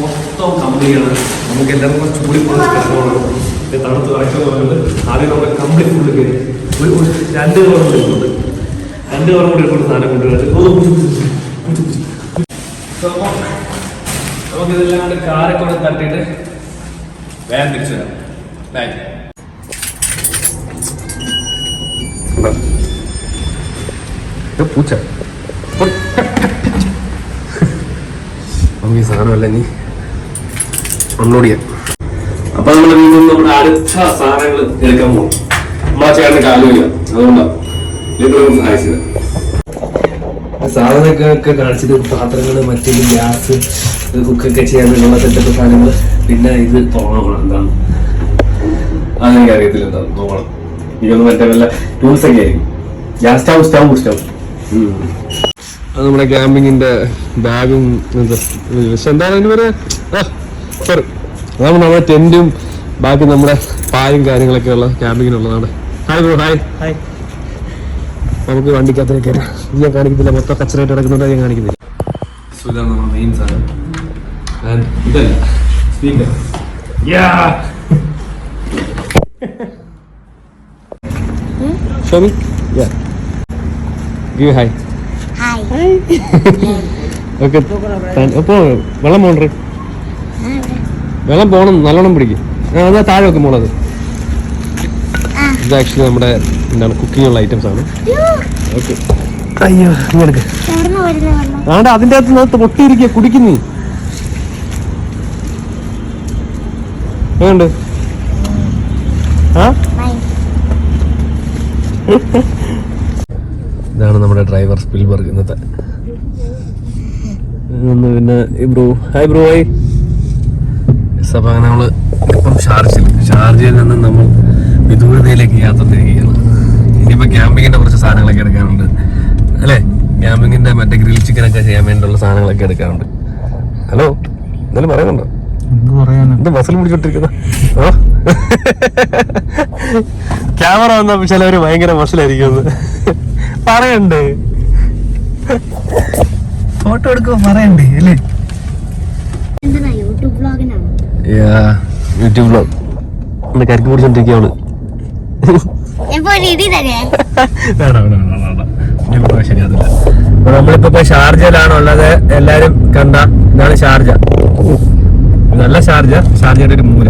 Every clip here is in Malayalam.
മൊത്തം കമ്പനിയാണ് നമുക്ക് എല്ലാവർക്കും കൂടെ ചൂടി പോകുന്ന ഇത് തണുത്ത് കളക്ഷൻ പറയുന്നത് ആദ്യം നമ്മൾ കംപ്ലീറ്റ് ഫുള്ള് കയറി. ഒരു രണ്ട് കവർ കൂടി ഇട്ടുണ്ട് രണ്ട് കവർ കൂടി കൊണ്ട് സാധനം കൊണ്ടുവരുന്നത് ഓ നമുക്ക് ഇതെല്ലാം അപ്പം കൂടെ കാരൊക്കെ കൂടെ തട്ടിയിട്ട് വേഗം തിരിച്ചു വരാം. താങ്ക് യു പൂച്ച. നമുക്ക് ഈ സാധനമല്ല നീ അൺലോഡ് ചെയ്യാം അപ്പൊ നമ്മൾ വീണ്ടും നമ്മുടെ അടുത്ത സാധനങ്ങൾ എടുക്കാൻ പോകും നമ്മളാ ചേട്ടന് കാലുമില്ല. അതുകൊണ്ടാണ് സഹായിച്ചത് സാധനങ്ങളൊക്കെ കാണിച്ചത്. പാത്രങ്ങൾ മറ്റേ ഗ്യാസ് കുക്കൊക്കെ ചെയ്യാൻ വേണ്ടിയുള്ള സെറ്റപ്പ് സാധനങ്ങൾ പിന്നെ ഇത് തോന്നണം. എന്താണ്? അതെനിക്ക് അറിയത്തില്ല. എന്താണ് നോക്കണം ഇതൊന്നും മറ്റേ വല്ല ടൂൾസ് ഒക്കെ ആയിരിക്കും. ഗ്യാസ് സ്റ്റൗ സ്റ്റൗ സ്റ്റൗ അത് നമ്മുടെ ക്യാമ്പിങ്ങിന്റെ ബാഗും പക്ഷെ എന്താണ് അതിന് വരെ സോറി അതാണ് നമ്മുടെ ടെന്റും ബാക്കി നമ്മുടെ പായും കാര്യങ്ങളൊക്കെ ഉള്ള ക്യാമ്പിങ്ങിനുള്ളതാണ് ഹായ് ബ്രോ ഹായ് ഹായ് നമുക്ക് വണ്ടിക്കകത്തേക്ക് കയറാം. ഞാൻ കാണിക്കുന്നില്ല. മൊത്തം കച്ചറായിട്ട് കിടക്കുന്നുണ്ട് ഞാൻ കാണിക്കുന്നില്ല. സോ ഇതാണ് നമ്മുടെ മെയിൻ സാധനം. ആൻഡ് ഇതല്ല. Speaker Xiaomi hi okay. അപ്പോൾ വെള്ളം പോകണ്ടേ? വെള്ളം പോകണം നല്ലോണം പിടിക്കും. ആ എന്നാ താഴെ വെക്കും മോളത്. ഇത് ആക്ച്വലി നമ്മുടെ എന്താണ് കുക്കിംഗ് ഉള്ള ഐറ്റംസ് ആണ് ഓക്കെ. അയ്യോ ഇങ്ങെടുക്ക് ആണ്ട് അതിന്റെ അകത്ത് നിന്ന് പൊട്ടിയിരിക്കുക. കുടിക്കുന്നീ എങ്ങണ്ട് ആ? ഇതാണ് നമ്മുടെ ഡ്രൈവർ സ്പിൽബർഗ് ഇന്നത്തെ. പിന്നെ ഈ ബ്രോ ഹായ് ബ്രോ ഹായ് അപ്പോൾ അങ്ങനെ നമ്മൾ ഇപ്പം ഷാർജയിൽ ഷാർജയിൽ നിന്ന് നമ്മൾ വിദൂരതയിലേക്ക് യാത്ര തിരിക്കുകയാണ് ഇനിയിപ്പോൾ ക്യാമ്പിങ്ങിന്റെ കുറച്ച് സാധനങ്ങളൊക്കെ എടുക്കാനുണ്ട്. അല്ലേ? ക്യാമ്പിങ്ങിന്റെ മറ്റേ ഗ്രിൽ ചിക്കനൊക്കെ ചെയ്യാൻ വേണ്ടിയുള്ള സാധനങ്ങളൊക്കെ എടുക്കാനുണ്ട്. ഹലോ എന്തായാലും പറയുന്നുണ്ടോ? എന്ത് മസിൽ പിടിച്ചോണ്ടിരിക്കുന്ന? ക്യാമറ വന്നപ്പോൾ ചിലവര് ഭയങ്കര മസിലായിരിക്കും പറയണ്ടേ. ഫോട്ടോ എടുക്കുമ്പോ പറയണ്ടേ അല്ലേ? യൂട്യൂബ് ഒന്ന് കരിക്ക് ശരിയാതില്ല നമ്മളിപ്പോ ഇപ്പൊ ഷാർജയിലാണ് ഉള്ളത്. എല്ലാരും കണ്ട ഇതാണ് ഷാർജ. നല്ല ഷാർജ. ഷാർജയുടെ ഒരു മൂല.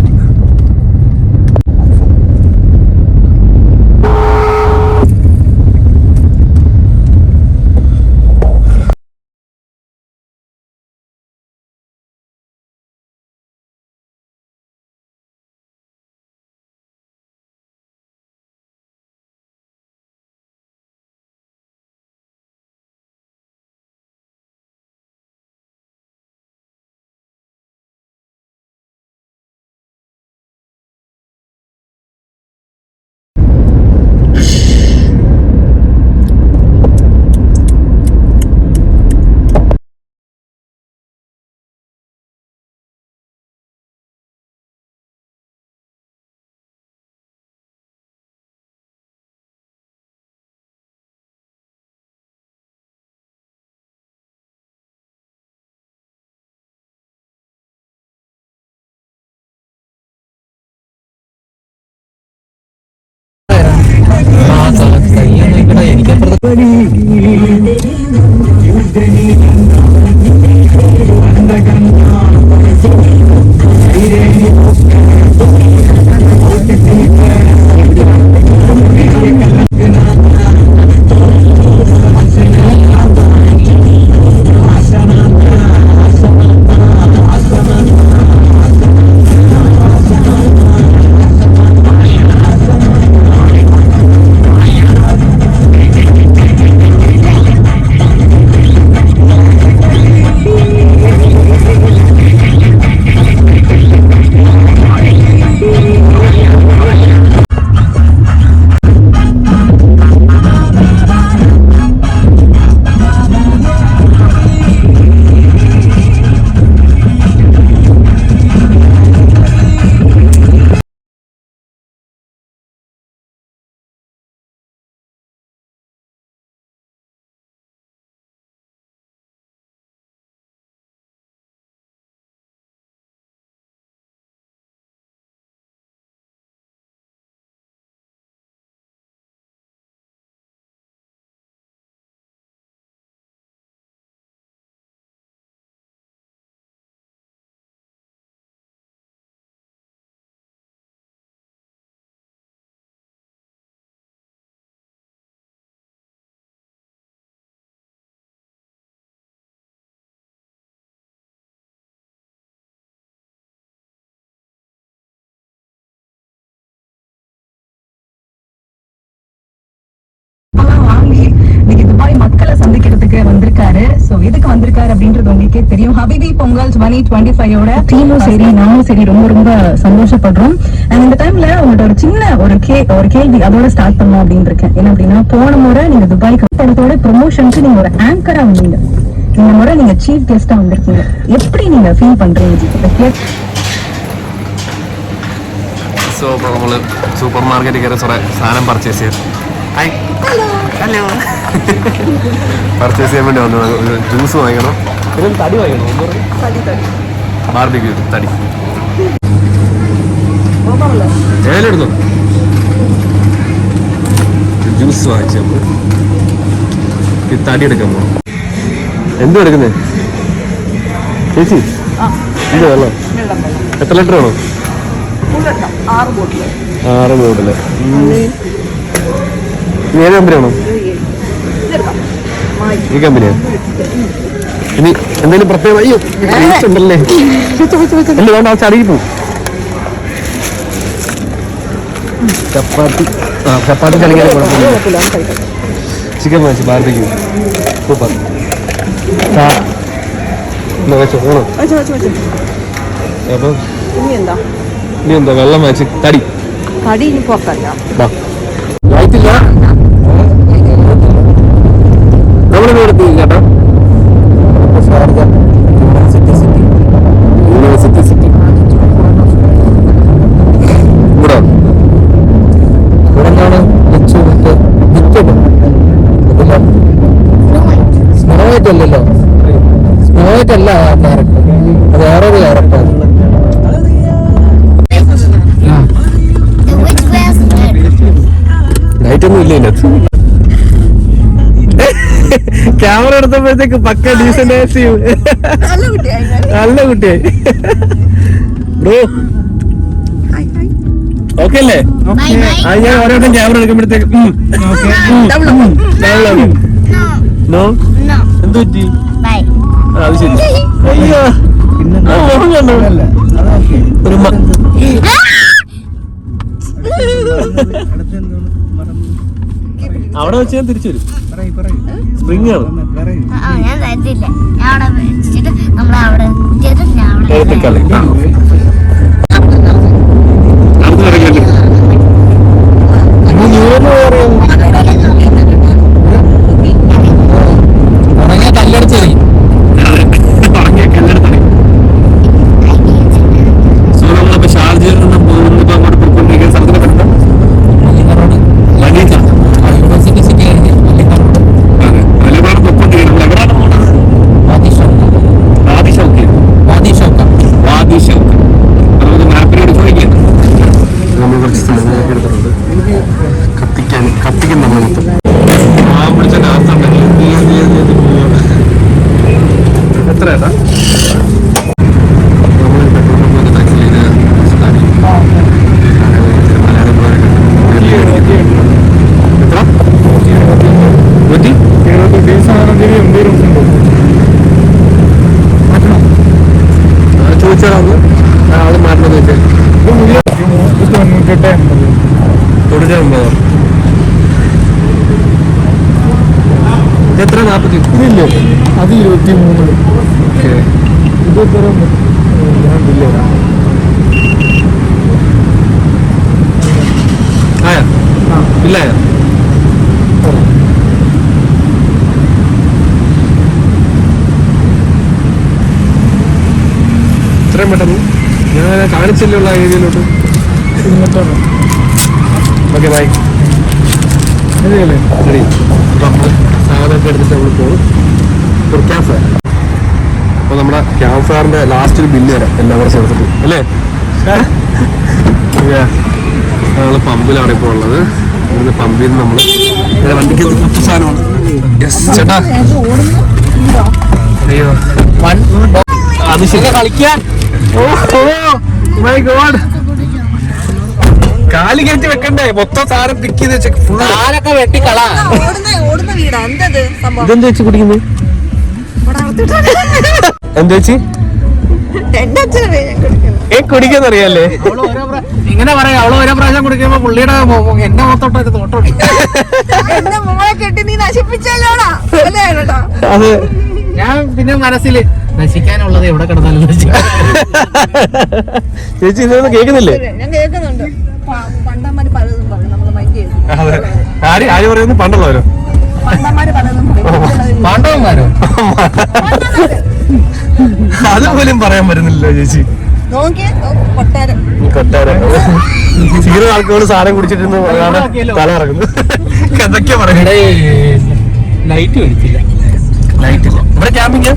வந்திருக்காரு சோ எதுக்கு வந்திருக்காரு அப்படின்றது உங்களுக்கே தெரியும் ஹபிபி பொங்கல் டுவெண்ட்டி டுவெண்ட்டி ஃபைவோட டீமும் சரி நானும் சரி ரொம்ப ரொம்ப சந்தோஷப்படுறோம் அண்ட் இந்த டைம்ல உங்கள்ட்ட ஒரு சின்ன ஒரு கே ஒரு கேள்வி அதோட ஸ்டார்ட் பண்ணோம் அப்படின்னு இருக்கேன் என்ன அப்படின்னா போன முறை நீங்க துபாய்க்கு படத்தோட ப்ரொமோஷனுக்கு நீங்க ஒரு ஆங்கரா வந்தீங்க இந்த முறை நீங்க சீஃப் கெஸ்டா வந்திருக்கீங்க எப்படி நீங்க ஃபீல் பண்றீங்க ஜி? இதை கேட்டு സോ അപ്പോൾ നമ്മൾ സൂപ്പർ മാർക്കറ്റിൽ കയറി കുറേ സാധനം പർച്ചേസ് ചെയ്തു ഹായ് ഹലോ. പർച്ചേസ് ചെയ്യാൻ വേണ്ടി വന്നു. ഒരു ജ്യൂസ് വാങ്ങിക്കണം. പിന്നെ തടി വാങ്ങിക്കണം? ബാർബിക്യൂ തടി ഏലെടുത്തു ജ്യൂസ് വാങ്ങിച്ചു നമ്മൾ ഈ തടി എടുക്കാൻ പോകും എന്തോ എടുക്കുന്നേ? ചേച്ചി ഇത് വെള്ളം. എത്ര ലിറ്റർ വേണം? ആറ് ബോട്ടിൽ ഏത് കമ്പനിയാണോ? ഈ കമ്പനിയാ? ഇനി എന്തെങ്കിലും പ്രത്യേക അയ്യോ ഉണ്ടല്ലേ? അല്ല വേണ്ട ആ ചറിയി പോവും. ചപ്പാത്തി ആ ചപ്പാത്തി കുഴപ്പമില്ല. ചിക്കൻ വാങ്ങിച്ചു ബാർബിക്യൂ സൂപ്പർ. ഓണോ അപ്പം ഇനി എന്താ വെള്ളം വാങ്ങിച്ച് തടി. തടി ഇനി പുറത്തല്ല. ലൈറ്റില്ല വൈറ്റ് അല്ലല്ലോ സ്നോ വൈറ്റ് അല്ല ആ ക്യാരക്ടർ അത് വേറൊരു ക്യാരക്ടർ? ലൈറ്റ് ഒന്നും ക്യാമറ എടുത്തപ്പോഴത്തേക്ക് പക്ക ഡീസന്റ് നല്ല കുട്ടിയായി. ബ്രോ ഓക്കെ അല്ലേ. ആ ഞാൻ ഓരോട്ടം ക്യാമറ എടുക്കുമ്പോഴത്തേക്ക് നോ. എന്ത് പറ്റി അത് ശരി. അയ്യോ. ഒരു അവിടെ വെച്ച് ഞാൻ തിരിച്ചു വരും. സ്പ്രിങ് ആണ്. ആ ഞാൻ തരത്തില്ല ഞാൻ അവിടെ വെച്ചിട്ട് നമ്മൾ അവിടെ എത്തിയത് ഞാൻ അവിടെ എടുത്തേക്കളി നമ്മൾ കുറച്ച് സാധനങ്ങളൊക്കെ എടുത്തിട്ടുണ്ട് കത്തിക്കാൻ കത്തിക്കാൻ നമ്മൾ മൊത്തം ആ പിടിച്ച നാത്തുണ്ടെങ്കിൽ നീ നീ നീ പോവാണ് എത്ര ഏട്ടാ നമ്മൾ പെട്രോൾ പമ്പ് ടാക്സി ചെയ്ത് സ്ഥാനം മലയാളം എത്ര നൂറ്റി ചോദിച്ചാൽ ആൾ മാറ്റണമെന്ന് വെച്ചാൽ തൊണ്ണൂറ്റി ഒമ്പതോ എത്ര നാൽപ്പത്തി ഇല്ല അത് ഇരുപത്തി മൂന്ന് ഓക്കെ ആയാ? ഇല്ല ആയാ ഇത്രയും പെട്ടെന്ന്? ഞാൻ കാണിച്ചില്ലുള്ള ഏരിയയിലോട്ട്? Okay bye. ശരിയല്ലേ ശരി അപ്പം നമ്മൾ സാധനമൊക്കെ എടുത്തിട്ട് നമ്മൾ പോകും ഒരു ഫയർ അപ്പോൾ നമ്മുടെ ക്യാമ്പ് ഫയറിന്റെ ലാസ്റ്റ് ഒരു ബില്ല് തരാം എല്ലാം കൂടെ എടുത്തിട്ട് അല്ലേ ഞങ്ങൾ പമ്പിലാണ് ഇപ്പോൾ ഉള്ളത്. ഇവിടുന്ന് പമ്പിൽ നിന്ന് നമ്മൾ വണ്ടിക്ക് സാധനമാണ്. യെസ് ചേട്ടാ. അയ്യോ. അത് ശരി. കളിക്കാൻ? ഓ മൈ ഗോഡ് കാൽ കയറ്റി വെക്കണ്ടേ? മൊത്തം സാധനം പിക്ക് ചെയ്ത് വെച്ച ഫുൾ കാലൊക്കെ വെട്ടിക്കളാ ഓടുന്ന ഓടുന്ന വീടാ. എന്തത് സംഭവം? ഇതെന്താ വെച്ച് കുടിക്കുന്നത്? എന്താ അവൾ ഓരോ പ്രാ- ഇങ്ങനെ പറയാം അവൾ ഓരോ പ്രാവശ്യം കുടിക്കുമ്പോ പുള്ളിയുടെ എന്റെ മൊ- എന്നെ മൊത്തോട്ട് ഒരു തോട്ടം എന്റെ മോളെ കെട്ടി നീ നശിപ്പിച്ചല്ലോടാ? അത്. ഞാൻ പിന്നെ മനസ്സിൽ നശിക്കാനുള്ളത് എവിടെ കിടന്നാലും ചേച്ചി ഇതൊന്നും കേക്കുന്നില്ലേ ഞാൻ കേൾക്കുന്നുണ്ട്. പണ്ടന്മാര് പലതും പറയും നമ്മൾ മൈൻഡ് ചെയ്തു. ആര് ആര് പറയുന്നു? പണ്ടുള്ളവരോ? പണ്ടന്മാര് പലതും അതുപോലും പറയാൻ പറ്റുന്നില്ലല്ലോ ചേച്ചി. കൊട്ടാരം. കൊട്ടാരം. സീറോ ആൾക്കോൾ സാധനം കുടിച്ചിട്ടിരുന്ന് തല ഇറങ്ങുന്നു എന്തൊക്കെയാ പറയുന്നത് ലൈറ്റ് മേടിച്ചില്ല ലൈറ്റ് ഇല്ല. ഇവിടെ ക്യാമ്പിങ്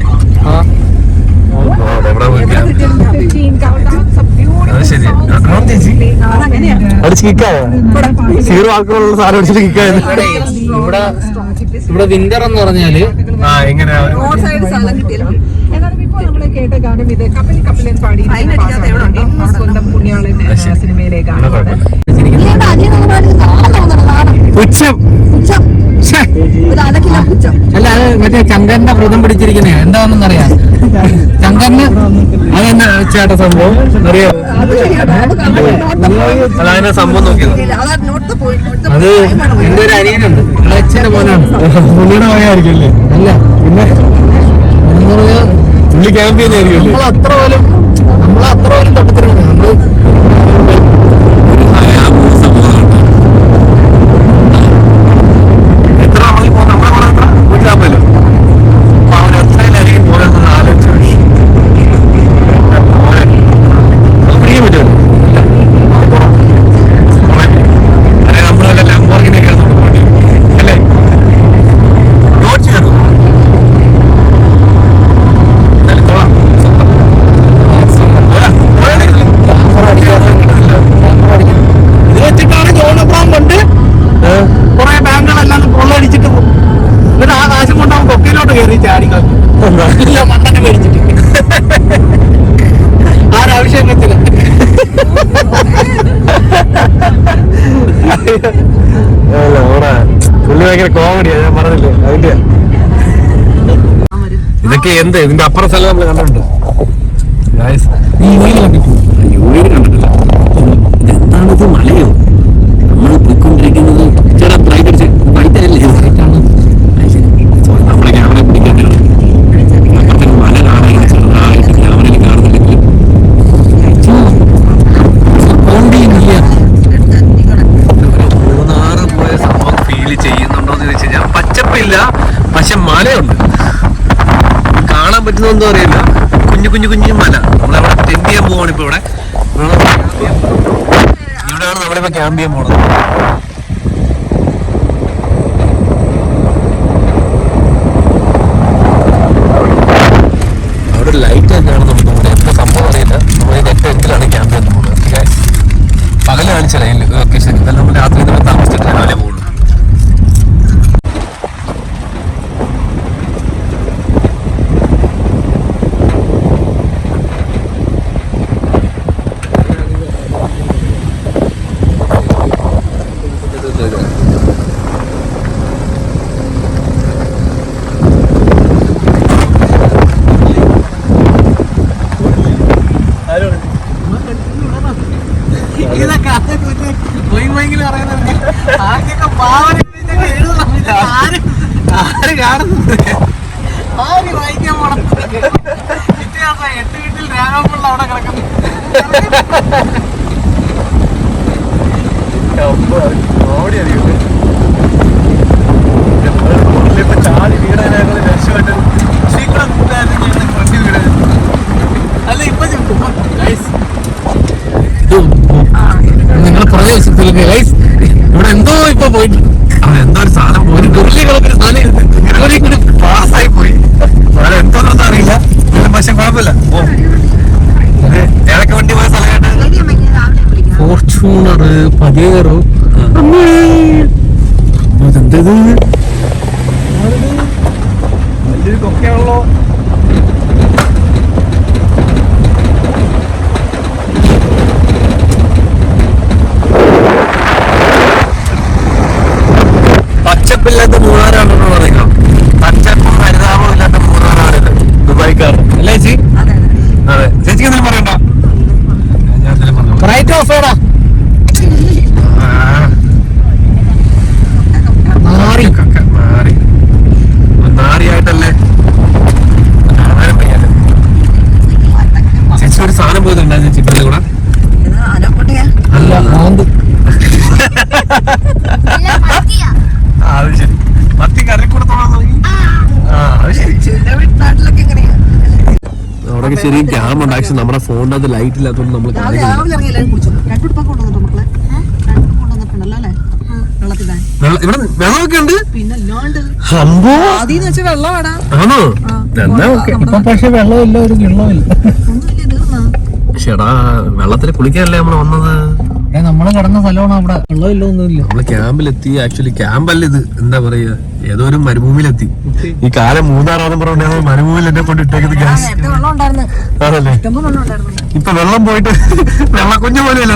അത് സീറോ ആൾക്കോളുള്ള സാധനം അടിച്ചിട്ട് കിക്കായത് ഇവിടെ ഇവിടെ വിന്റർ എന്ന് പറഞ്ഞാൽ ആ എങ്ങനെ ഇപ്പോൾ കേട്ട ഗാനം ഇത്. കപ്പലിൽ പാടി? സ്വന്തം പുണ്യാളൻ അരക്കിലോ പുച്ഛം. അല്ല അത് മറ്റേ ചങ്കന്റെ വ്രതം പിടിച്ചിരിക്കുന്ന. എന്താണെന്ന് അറിയാം. ചങ്കന് അതെന്നാ ചേട്ടാ സംഭവം? അറിയാം? അതായത് സംഭവം നോക്കിയത്. അത് എന്റെ ഒരു അനിയനുണ്ട്. അച്ഛന്റെ പോലാണ് പുള്ളിയുടെ പോയായിരിക്കും അല്ലേ അല്ല പിന്നെ പുള്ളി ക്യാമ്പ് ചെയ്യുന്നതായിരിക്കും അല്ലേ നമ്മൾ അത്ര പോലും നമ്മൾ അത്ര പോലും തൊട്ടത്തിലാണ് നമ്മൾ ഞാൻ ഇതൊക്കെ എന്ത്? ഇതിന്റെ അപ്പുറം സ്ഥലം നമ്മൾ കണ്ടിട്ടുണ്ട്. കണ്ടിട്ടില്ല. ഇതെന്താണിത് മലയോ? എന്ന് വെച്ച് കഴിഞ്ഞാൽ പച്ചപ്പില്ല പക്ഷെ മലയുണ്ട്. കാണാൻ പറ്റുന്നൊന്നും അറിയില്ല. കുഞ്ഞു കുഞ്ഞു കുഞ്ഞു മല. നമ്മളവിടെ ടെന്റ് ചെയ്യാൻ പോവാണ് ഇപ്പൊ ഇവിടെ. ഇവിടെയാണ് നമ്മളിപ്പോ ക്യാമ്പ് ചെയ്യാൻ പോണത്. അവിടെ ലൈറ്റ് തന്നെയാണ് നമുക്ക് ഇവിടെ നെറ്റ് ക്യാമ്പ് ചെയ്യുന്നത് പോകുന്നത് Guys, പകൽ കാണിച്ചാലേ ലൊക്കേഷൻ നമ്മൾ രാത്രി നമ്മൾ താമസിച്ചിട്ട് രാവിലെ പോകുള്ളൂ ഇതൊക്കെ പറയുന്നത് ആദ്യമൊക്കെ പാവന ആര് ആര് കാണുന്നത് ആര് വായിക്കാൻ പോണം പിറ്റേ എട്ട് വീട്ടിൽ രാമപിള്ള അവിടെ കിടക്കുന്നു അല്ല ഇപ്പൊ നിങ്ങൾ പ്രദേശത്തിൽ ഗൈസ് ഇവിടെ എന്തോ ഇപ്പൊ പോയിട്ട് എന്തോ ഒരു സാധനം ഒരു കളൊരു സാധനം. കൂടി പാസ്സായി പോയി. എന്തോ പക്ഷെ കുഴപ്പമില്ല. ഏതൊക്കെ വണ്ടി പോയ സ്ഥലമായിട്ട് ഫോർച്യൂണർ പതിയേറോ അമ്മേ. വലിയൊരു കൊക്കയാണല്ലോ പച്ചപ്പില്ലാത്ത മൂന്നാറാണെന്ന് പറയുന്നത് പച്ചപ്പും ഹരിതാപവും ഇല്ലാത്ത മൂന്നാറാണിത് ദുബായ്ക്കാർ അല്ലേ ചേച്ചി അതെ ചേച്ചിക്ക് എന്തെങ്കിലും പറയണ്ട ഒരു സാധനം പോയിട്ടുണ്ടായിരുന്നു ചിക്കന്റെ കൂടെ ആനക്കൊട്ടയാ അല്ല മാന്ത് ഇല്ല, മത്തിയാ. ആ, അത് ശരി മത്തി കറി കൂടെ തൊടാൻ തുടങ്ങി ആ അത് ശരി ചില നാട്ടിലൊക്കെ എങ്ങനെയാ അവിടെ ശരി ക്യാം നമ്മുടെ ഫോണിന്റെ അത് ലൈറ്റ് ഇല്ലാത്തതുകൊണ്ട് നമ്മൾ ഇവിടെ വെള്ളമൊക്കെ ഉണ്ട്? പിന്നെ അല്ലാണ്ട് അമ്പോ? ആദ്യം വെച്ചാൽ വെള്ളമാടാ. ആണോ? എന്നാ ഓക്കെ. ഇപ്പൊ പക്ഷെ വെള്ളമില്ല ഒരു വെള്ളത്തിൽ കുളിക്കാനല്ലേ നമ്മൾ വന്നത്? നമ്മൾ കടന്ന സ്ഥലമാണ് അവിടെ? വെള്ളമില്ല ഒന്നുമില്ല. നമ്മൾ ക്യാമ്പിലെത്തി. ആക്ച്വലി ക്യാമ്പല്ല ഇത്. എന്താ പറയാ? ഏതോ ഒരു മരുഭൂമിയിലെത്തി. ഈ കാലം മൂന്നാറാന്ന് പറഞ്ഞാൽ മരുഭൂമിയിൽ എന്നെ കൊണ്ട് ഇട്ടേക്കുന്നത് ഗ്യാസ്. വെള്ളം ആണല്ലേ വെള്ളം ഇപ്പൊ വെള്ളം പോയിട്ട് വെള്ളക്കുഞ്ഞു പോലെയല്ല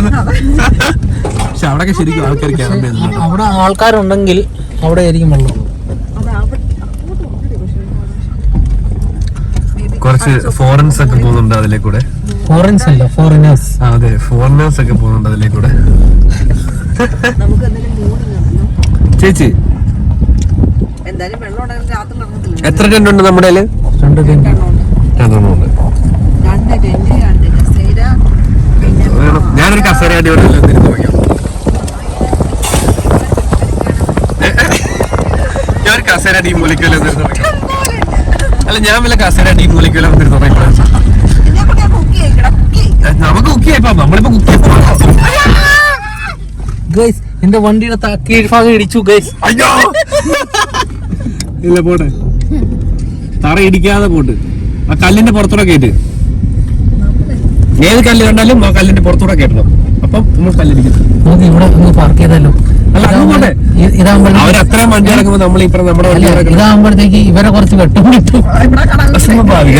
പക്ഷെ അവിടെ ശരിക്കും ആൾക്കാർ ക്യാമ്പ് അവിടെ ആൾക്കാരുണ്ടെങ്കിൽ അവിടെ ആയിരിക്കും വെള്ളം കുറച്ച് ഫോറിൻസ് ഒക്കെ പോകുന്നുണ്ട് അതിലെ കൂടെ ഫോറിൻസ് അല്ല ഫോറിനേഴ്സ് അതെ ഫോറിനേഴ്സ് ഒക്കെ പോകുന്നുണ്ട് അതിലെ കൂടെ ചേച്ചി എന്തായാലും വെള്ളം ഉണ്ടായിരുന്നു രാത്രി ഇറങ്ങത്തില്ല എത്ര ടെന്റ് ഉണ്ട് നമ്മുടെ കയ്യിൽ? രണ്ട്. രണ്ടെണ്ണമുണ്ട് രണ്ട് ടെന്റ് രണ്ട് കസേര. ഞാനൊരു കസേര അടി വയ്ക്കാം ഞാൻ കസേര അടി മൂലിക്കല്ലോ വയ്ക്കാം അല്ല ഞാൻ വല്ല കസേര അടി മൂലിക്കല്ലോ വയ്ക്കാം നമുക്ക് കുക്ക് ചെയ്യാം നമ്മളിപ്പോ കുക്ക് ചെയ്യാം എന്റെ വണ്ടിയുടെ താക്കി കീഴ്ഭാഗം ഇടിച്ചു ഗൈസ്. അയ്യോ! ഇല്ല പോട്ടെ. തറ ഇടിക്കാതെ പോട്ട്. ആ കല്ലിന്റെ പുറത്തൂടെ കേട്ട് ഏത് കല്ല് കണ്ടാലും ആ കല്ലിന്റെ പുറത്തൂടെ കേട്ടണം അപ്പം നമ്മൾ കല്ലിടിക്കും. നമുക്ക് ഇവിടെ ഒന്ന് പാർക്ക് ചെയ്താലോ. ഇതാകുമ്പോഴത്തേക്ക് അവരത്രയും വണ്ടി ഇറങ്ങുമ്പോൾ നമ്മൾ ഇപ്പറ നമ്മുടെ വണ്ടി ഇറക്കണം ഇതാകുമ്പോഴത്തേക്ക് ഇവരെ കുറച്ച് വെട്ടം കിട്ടും. സ്വാഭാവിക